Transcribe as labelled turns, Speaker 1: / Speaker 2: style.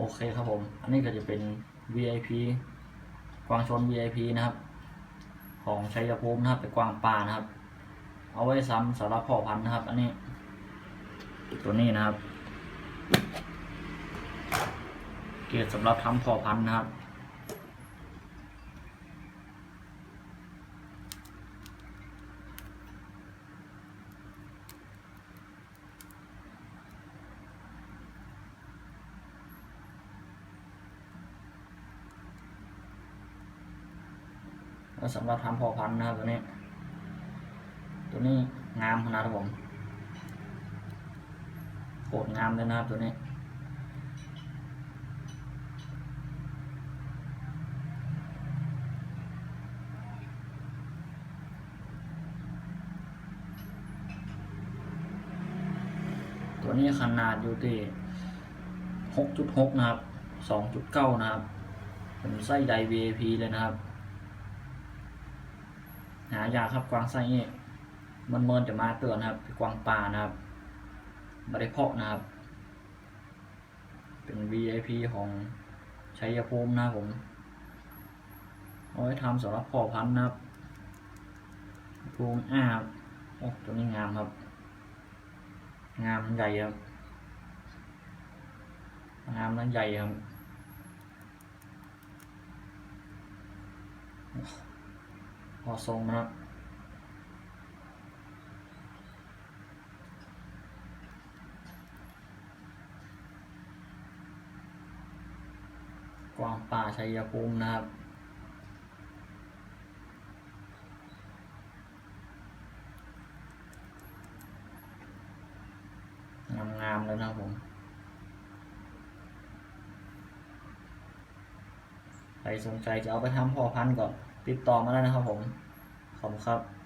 Speaker 1: โอเคครับผม อันนี้ก็จะเป็น VIP กวางชน VIP นะครับ ของชัยภูมินะครับเป็นกวางป่านะครับ เอาไว้ซ้ำสำหรับพ่อพันธุ์นะครับ อันนี้ตัวนี้นะครับ เกรดสำหรับทำพ่อพันธุ์นะครับ แล้วสำหรับทำพอพันนะครับตัวนี้ ตัวนี้งามขนาดครับผมโคตรงามเลยนะครับตัวนี้ตัวนี้ขนาดอยู่ที่หกจุดหกนะครับสองจุดเก้านะครับ เป็นไส้ใด VIP เลยนะครับ หายาครับกวางไส้นี่มันเมินจะมาเตือนนะครับกวางป่านะครับบริเพาะนะครับ เป็น VIP ของชัยภูมินะครับผมเอาไว้ทำสำหรับพ่อพันธุ์นะครับภูมิอ้าบโอ้ตัวนี้งามครับ งามใหญ่ครับงามและใหญ่ครับ อทรงนะครับกวางป่าชัยภูมินะครับงามๆเลยนะผมใครสนใจจะเอาไปทำพอพันธุ์ก็ ติดต่อมาได้นะครับผม ขอบคุณครับ